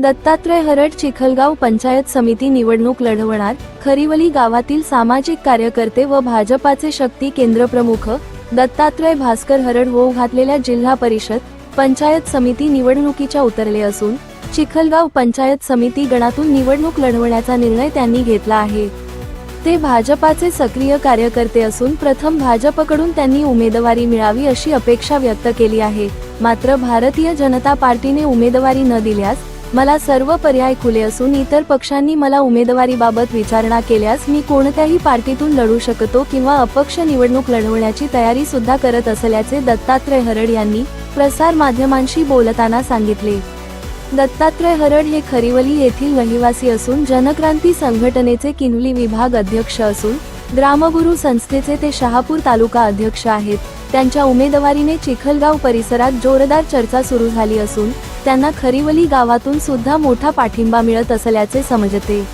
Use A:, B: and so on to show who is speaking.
A: दत्तात्रय हरड चिखलगाव पंचायत समिती निवडणूक लढवणार खरिवली गावातील सामाजिक कार्यकर्ते व भाजपाचे शक्ती केंद्र प्रमुख दत्तात्रय भास्कर हरड होऊ घातलेल्या जिल्हा परिषद पंचायत समिती निवडणुकीच्या उतरले असून चिखलगाव पंचायत समिती गणातून निवडणूक लढवण्याचा निर्णय त्यांनी घेतला आहे. ते भाजपाचे सक्रिय कार्यकर्ते असून प्रथम भाजपकडून त्यांनी उमेदवारी मिळावी अशी अपेक्षा व्यक्त केली आहे. मात्र भारतीय जनता पार्टीने उमेदवारी न दिल्यास मला सर्व पर्याय खुले असून इतर पक्षांनी मला उमेदवारीबाबत विचारणा केल्यास मी कोणत्याही पार्टीतून लढू शकतो किंवा अपक्ष निवडणूक लढवण्याची तयारी सुद्धा करत असल्याचे दत्तात्रय हरड यांनी प्रसार माध्यमांशी बोलताना सांगितले. दत्तात्रय हरड हे खरिवली येथील रहिवासी असून जनक्रांती संघटनेचे किनवली विभाग अध्यक्ष असून ग्रामगुरू संस्थेचे ते शहापूर तालुका अध्यक्ष आहेत. त्यांच्या उमेदवारीने चिखलगाव परिसरात जोरदार चर्चा सुरू झाली असून त्यांना खरिवली गावातून सुद्धा मोठा पाठिंबा मिळत असल्याचे समजते.